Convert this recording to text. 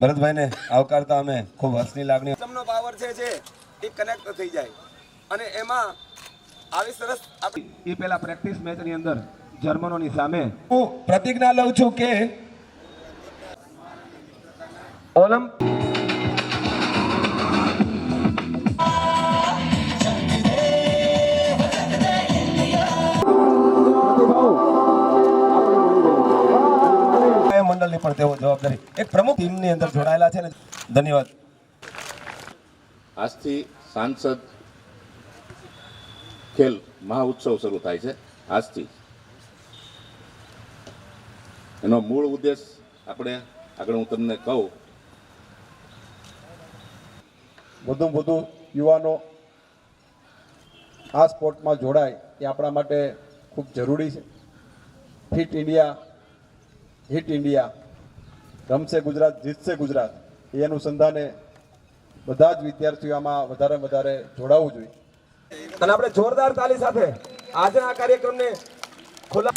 ભરતભાઈને આવકારતા અમે ખૂબ હર્ષની લાગણી તમનો પાવર છે જે એ કનેક્ટ થઈ જાય. અને એમાં આવી સરસ એ પહેલા પ્રેક્ટિસ મેચની અંદર જર્મનોની સામે હું પ્રતિજ્ઞા લઉં છું કે ઓલમ્પ એ પણ તેઓ જવાબદારી એક પ્રમુખ ટીમની અંદર જોડાયેલા છે ને. ધન્યવાદ. આજથી સાંસદ ખેલ મહાઉત્સવ શરૂ થાય છે. આજથી. એનો મૂળ ઉદ્દેશ આપણે આગળ હું તમને કહું. વધુ વધુ યુવાનો આ સ્પોર્ટમાં જોડાય એ આપણા માટે ખૂબ જરૂરી છે. ફિટ ઇન્ડિયા હિટ ઇન્ડિયા રમશે ગુજરાત જીતશે ગુજરાત. એ અનુસંધાને બધા જ વિદ્યાર્થીઓ આમાં વધારે વધારે જોડાવવું જોઈએ. અને આપણે જોરદાર તાલી સાથે આજના આ કાર્યક્રમને ખુલ્લા